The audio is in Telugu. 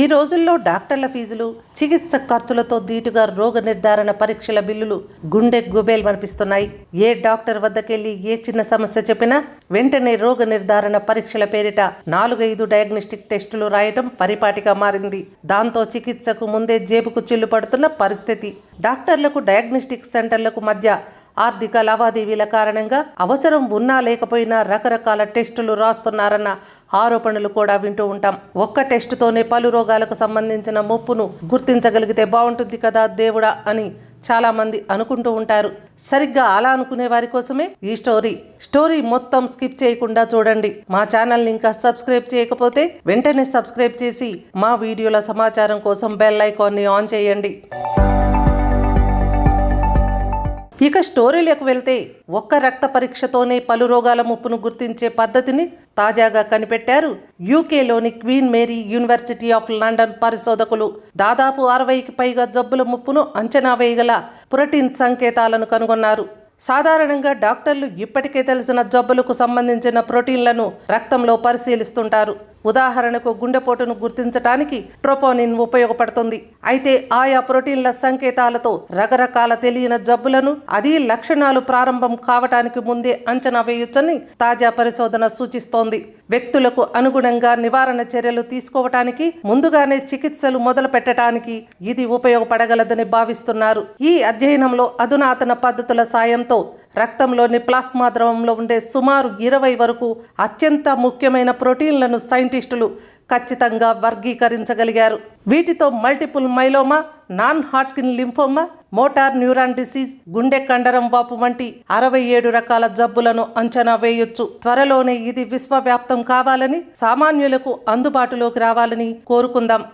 ఈ రోజుల్లో డాక్టర్ల ఫీజులు చికిత్స ఖర్చులతో దీటుగా రోగ నిర్ధారణ పరీక్షల బిల్లులు గుండె గుబేల్ అనిపిస్తున్నాయి ఏ డాక్టర్ వద్దకెళ్ళి ఏ చిన్న సమస్య చెప్పినా వెంటనే రోగ నిర్ధారణ పరీక్షల పేరిట నాలుగైదు డయాగ్నోస్టిక్ టెస్టులు రాయటం పరిపాటిగా మారింది. దాంతో చికిత్సకు ముందే జేబుకు చిల్లు పడుతున్న పరిస్థితి. డాక్టర్లకు డయాగ్నోస్టిక్ సెంటర్లకు మధ్య ఆర్థిక లావాదేవీల కారణంగా అవసరం ఉన్నా లేకపోయినా రకరకాల టెస్టులు రాస్తున్నారన్న ఆరోపణలు కూడా వింటూ ఉంటాం. ఒక్క టెస్టుతోనే పలు రోగాలకు సంబంధించిన ముప్పును గుర్తించగలిగితే బాగుంటుంది కదా దేవుడా అని చాలా మంది అనుకుంటూ ఉంటారు. సరిగ్గా అలా అనుకునే వారి కోసమే ఈ స్టోరీ. స్టోరీ మొత్తం స్కిప్ చేయకుండా చూడండి. మా ఛానల్ని ఇంకా సబ్స్క్రైబ్ చేయకపోతే వెంటనే సబ్స్క్రైబ్ చేసి మా వీడియోల సమాచారం కోసం బెల్ ఐకాన్ని ఆన్ చేయండి. ఇక స్టోరీలకు వెళ్తే ఒక్క రక్త పరీక్షతోనే పలు రోగాల ముప్పును గుర్తించే పద్ధతిని తాజాగా కనిపెట్టారు యూకేలోని Queen Mary University of London పరిశోధకులు. దాదాపు అరవైకి పైగా జబ్బుల ముప్పును అంచనా వేయగల ప్రోటీన్ సంకేతాలను కనుగొన్నారు. సాధారణంగా డాక్టర్లు ఇప్పటికే తెలిసిన జబ్బులకు సంబంధించిన ప్రోటీన్లను రక్తంలో పరిశీలిస్తుంటారు. ఉదాహరణకు గుండెపోటును గుర్తించటానికి ట్రోపోనిన్ ఉపయోగపడుతుంది. అయితే ఆయా ప్రోటీన్ల సంకేతాలతో రకరకాల తెలియని జబ్బులను అది లక్షణాలు ప్రారంభం కావటానికి ముందే అంచనా వేయొచ్చని తాజా పరిశోధన సూచిస్తోంది. వ్యక్తులకు అనుగుణంగా నివారణ చర్యలు తీసుకోవటానికి ముందుగానే చికిత్సలు మొదలు పెట్టడానికి ఇది ఉపయోగపడగలదని భావిస్తున్నారు. ఈ అధ్యయనంలో అధునాతన పద్ధతుల సాయంతో రక్తంలోని ప్లాస్మా ద్రవంలో ఉండే సుమారు ఇరవై వరకు అత్యంత ముఖ్యమైన ప్రోటీన్లను సైంటి సైంటిస్టులు ఖచ్చితంగా వర్గీకరించగలిగారు. వీటితో multiple myeloma non Hodgkin lymphoma motor neuron disease గుండె కండరం వాపు వంటి అరవై ఏడు రకాల జబ్బులను అంచనా వేయొచ్చు. త్వరలోనే ఇది విశ్వవ్యాప్తం కావాలని సామాన్యులకు అందుబాటులోకి రావాలని కోరుకుందాం.